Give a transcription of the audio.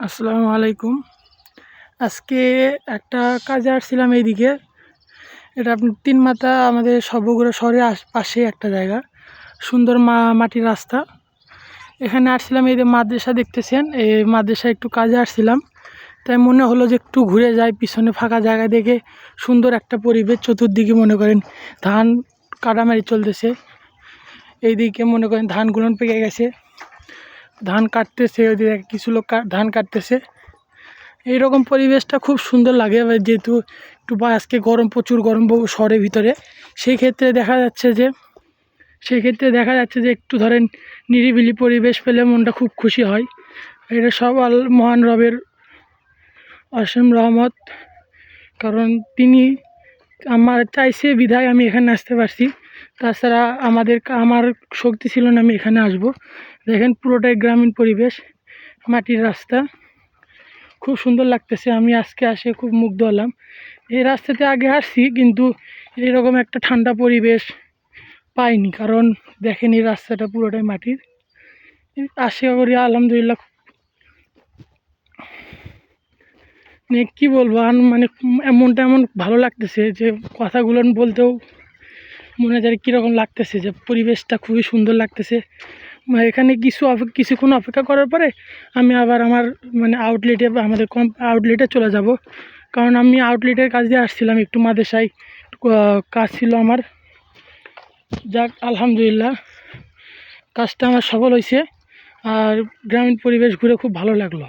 আসসালামু আলাইকুম। আজকে একটা কাজে আসছিলাম এইদিকে। এটা আপনি তিন মাথা আমাদের সর্বগুড়া শহরের পাশে একটা জায়গা, সুন্দর মা, মাটির রাস্তা। এখানে আসছিলাম এই যে মাদ্রাসা দেখতেছেন, এই মাদ্রাসা একটু কাজে আসছিলাম। তাই মনে হলো যে একটু ঘুরে যাই, পিছনে ফাঁকা জায়গা দেখে সুন্দর একটা পরিবেশ। চতুর্দিকে মনে করেন ধান কাটামারি চলতেছে। এইদিকে মনে করেন ধানগুলো পেকে গেছে। ধান কাটতেছে, ওইদিকে কিছু লোক ধান কাটতেছে। এইরকম পরিবেশটা খুব সুন্দর লাগে যেহেতু একটু বা আজকে গরম, প্রচুর গরম শহরের ভিতরে। সেই ক্ষেত্রে দেখা যাচ্ছে যে সেই ক্ষেত্রে দেখা যাচ্ছে যে একটু ধরেন নিরিবিলি পরিবেশ পেলে মনটা খুব খুশি হয়। এটা সব আল মহান রবের অসীম রহমত। কারণ তিনি আমার চাইছে বিধায় আমি এখানে আসতে পারছি। তাছাড়া আমাদের আমার শক্তি ছিল না, আমি এখানে আসব। দেখেন পুরোটাই গ্রামীণ পরিবেশ, মাটির রাস্তা। খুব সুন্দর লাগতেছে, আমি আজকে আসে খুব মুগ্ধ হলাম। এই রাস্তাতে আগে আসছি, কিন্তু এরকম একটা ঠান্ডা পরিবেশ পাইনি, কারণ দেখেন এই রাস্তাটা পুরোটাই মাটির। আশা করি, আলহামদুলিল্লাহ মানে কী বলব, আন মানে এমনটা এমন ভালো লাগতেছে যে কথাগুলো বলতেও মনে যায় কীরকম লাগতেছে, যে পরিবেশটা খুবই সুন্দর লাগতেছে। মানে এখানে কিছু কিছুক্ষণ অপেক্ষা করার পরে আমি আবার আমার মানে আউটলেটে আমাদের কম আউটলেটে চলে যাব। কারণ আমি আউটলেটের কাজ দিয়ে আসছিলাম একটু মাদেশাই কাজ ছিল আমার। যাক, আলহামদুলিল্লাহ, কাজটা আমার সফল হয়েছে আর গ্রামীণ পরিবেশ ঘুরে খুব ভালো লাগল।